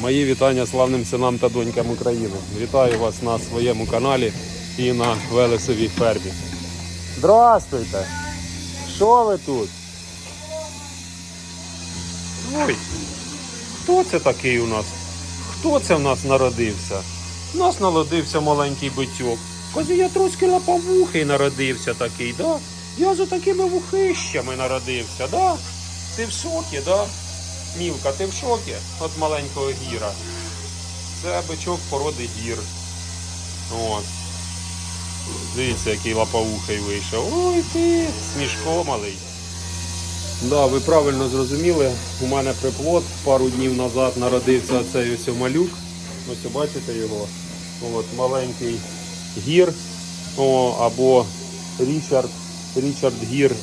Мої вітання славним синам та донькам України. Вітаю вас на своєму каналі і на Велесовій фермі. Здравствуйте! Що ви тут? Ой, хто це такий у нас? Хто це в нас народився? У нас народився маленький бичок. Каже, я трошки лапавухий народився такий, да? Я за такими вухищами народився, да? Ти в шокі, да? Мілка, ти в шокі от маленького гіра. Це бичок породи гір. От. Дивіться, який лапаухий вийшов. Ой ти, смішко малий. Да, ви правильно зрозуміли. У мене приплод пару днів назад народився цей ось малюк. Ось бачите його. От, маленький гір. О, або Річард, Річард Гір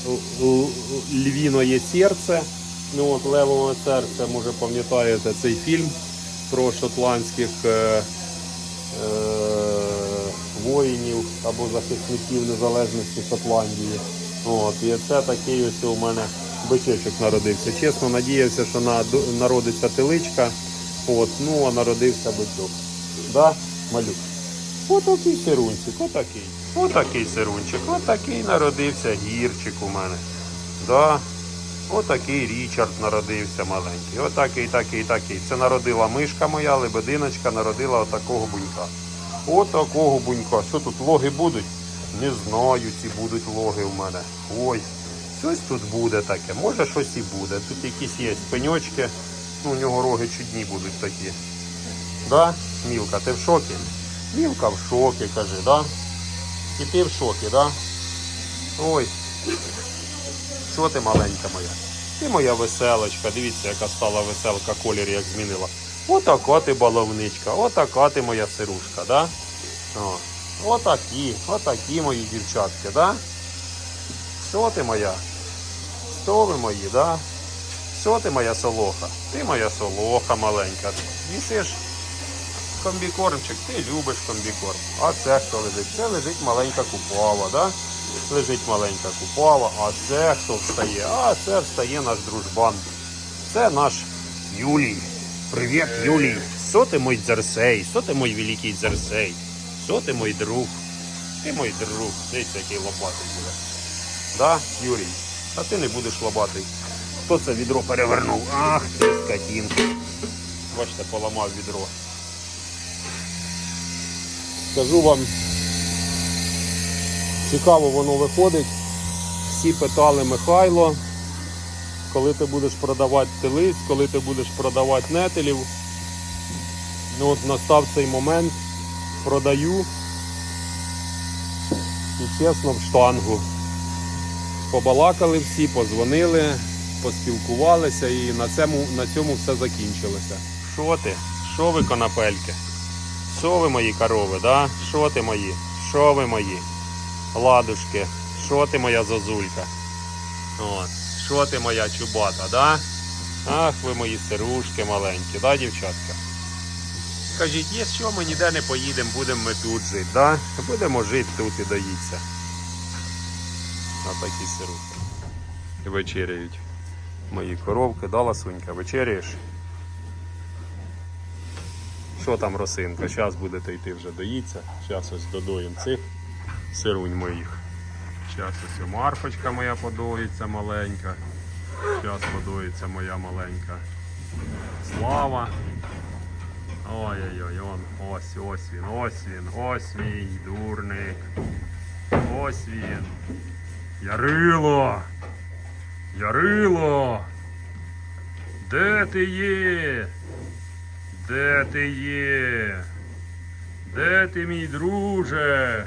Львіноє серце. Ну, от, Левове серце, може пам'ятаєте цей фільм про шотландських е, е, воїнів або захисників незалежності Шотландії. От, і це такий ось у мене бичочок народився. Чесно, надіявся, що на- народиться теличка. От, ну, а народився бичок. Да, малюк? Отакий сирунчик, отакий. Отакий сирунчик, отакий народився гірчик у мене. Да. Отакий Річард народився маленький. Отакий, такий, такий. Це народила мишка моя, лебединочка народила отакого бунька. Отакого бунька. Що тут логи будуть? Не знаю, ці будуть логи у мене. Ой, щось тут буде таке. Може щось і буде. Тут якісь є пеньочки. Ну, у нього роги чудні будуть такі. Да? Мілка, ти в шокі? Мілка в шокі, каже, да? І ти в шокі, да? Ой. Що ти маленька моя? Ти моя веселочка. Дивіться, яка стала веселка, колір як змінила. Отака ти баловничка, отака ти моя сирушка, да? О, отакі, отакі мої дівчатки, да? Що ти моя? Що ви мої, да? Що ти моя солоха? Ти моя солоха маленька. Їсиш комбікормчик, ти любиш комбікорм. А це хто лежить? Це лежить маленька купава, да? Лежить маленька купава, а це хто встає? А це встає наш дружбан. Це наш Юлій. Привіт, Юлій. Що ти мій дзерсей? Що ти мій великий дзерсей? Що ти мій друг? Ти мій друг. Дивіться, який лопатий буде. Да, Юрій? А ти не будеш лобатий. Хто це відро перевернув? Ах ти скотінка. Бачите, поламав відро. Скажу вам, цікаво воно виходить. Всі питали Михайло, коли ти будеш продавати телиць, коли ти будеш продавати нетелів. Ну от настав цей момент, продаю і чесно в штангу. Побалакали всі, позвонили, поспілкувалися і на цьому, на цьому все закінчилося. Що ти? Що ви конопельки? Що ви мої корови, да? Що ти мої? Що ви мої? Ладушки, що ти моя зозулька? Що ти моя чубата, да? Ах, ви мої сирушки маленькі, да, дівчатка? Кажіть, є що ми ніде не поїдемо, будемо ми тут жити, да? Будемо жити тут і доїться. А такі сирухи. Вечеряють. Мої коровки, да, ласунька, вечеряєш? Що там росинка? Зараз будете йти вже доїться. Зараз ось додоїм цих сирунь моїх. Зараз ось марфочка моя подоїться маленька. Зараз подоїться моя маленька. Слава. Ой-ой-ой, ось, ось він, ось він, ось мій дурник. Ось він. Ярило! Ярило! Де ти є? Де ти є? Де ти, мій друже?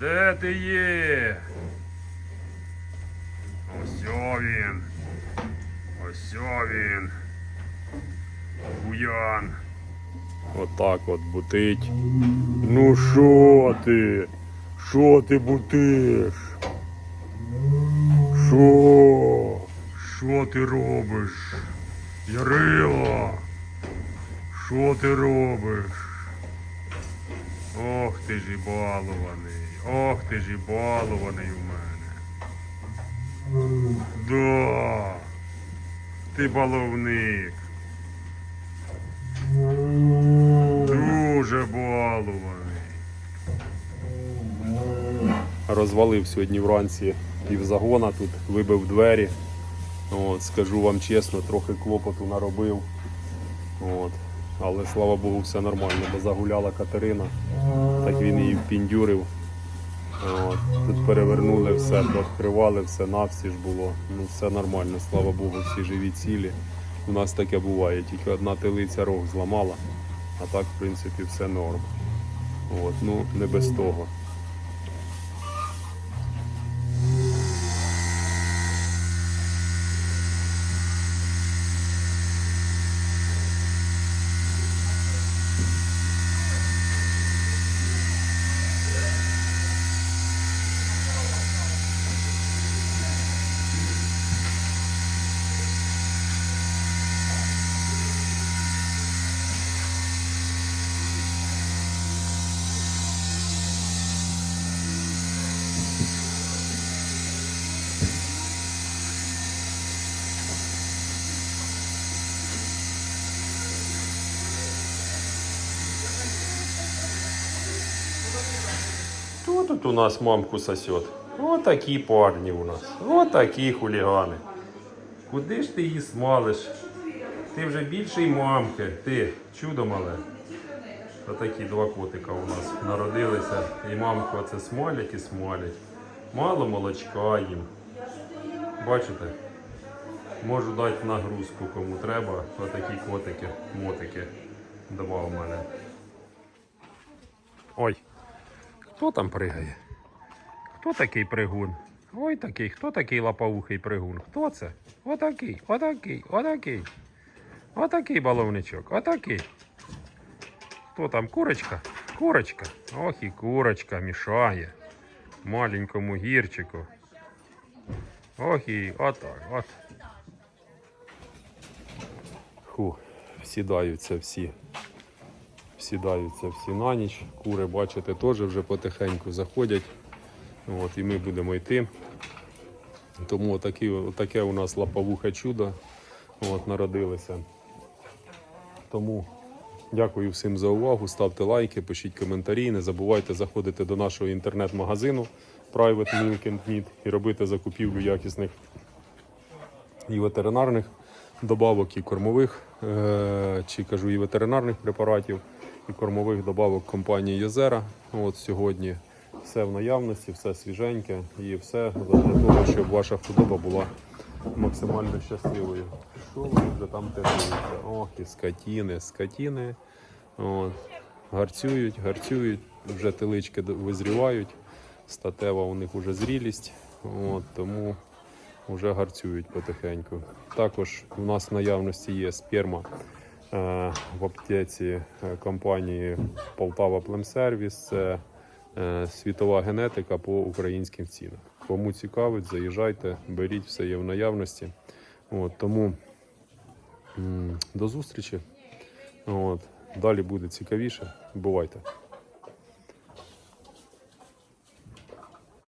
Де ти є? Ось він. Ось він. Буян. Отак от бутить. Ну що ти? Що ти бутиш? Що? Що ти робиш? Ярила? Що ти робиш? Ох ти ж і балований. Ох ти ж і балований у мене. Да. Ти баловник. Дуже балований. Розвалив сьогодні вранці півзагона тут, вибив двері. От, скажу вам чесно, трохи клопоту наробив. От. Але слава Богу, все нормально, бо загуляла Катерина, так він її впіндюрив. От. Тут перевернули все, відкривали все, навсі ж було. Ну все нормально, слава Богу, всі живі цілі. У нас таке буває, тільки одна телиця рог зламала, а так, в принципі, все норм. От, ну, не без того. Тут у нас мамку сосет? Вот такие парни у нас. Вот такі хулігани. Куди ж ти її смалиш? Ти вже більший мамки. Ти чудо мале. Отакі два котика у нас народилися. І мамку оце смалять і смалять. Мало молочка їм. Бачите? Можу дати нагрузку кому треба. Отакі котики, мотики. Два у мене. Ой. Хто там пригає? Хто такий пригун? Ой такий, хто такий лапоухий пригун? Хто це? Отакий, отакий, отакий. Отакий баловничок, отакий. Хто там? Курочка? Курочка. Ох і курочка мішає. Маленькому гірчику. Ох і отак, от. Ху, сідаються всі сідаються всі на ніч. Кури, бачите, теж вже потихеньку заходять. От, і ми будемо йти. Тому отакі, отаке у нас лаповухе чудо от, народилося. Тому дякую всім за увагу. Ставте лайки, пишіть коментарі. Не забувайте заходити до нашого інтернет-магазину Private Milk and Meat і робити закупівлю якісних і ветеринарних добавок, і кормових, е, чи кажу, і ветеринарних препаратів, і кормових добавок компанії Йозера. От сьогодні все в наявності, все свіженьке і все для того, щоб ваша худоба була максимально щасливою. Що вони вже там тягнуться? Ох, і скотіни, скотіни. От. Гарцюють, гарцюють, вже телички визрівають, статева у них вже зрілість. От, тому вже гарцюють потихеньку. Також у нас в наявності є сперма в аптеці е, компанії Полтава Племсервіс. Це е, світова генетика по українським цінам. Кому цікавить, заїжджайте, беріть, все є в наявності. От, тому до зустрічі. От, далі буде цікавіше. Бувайте.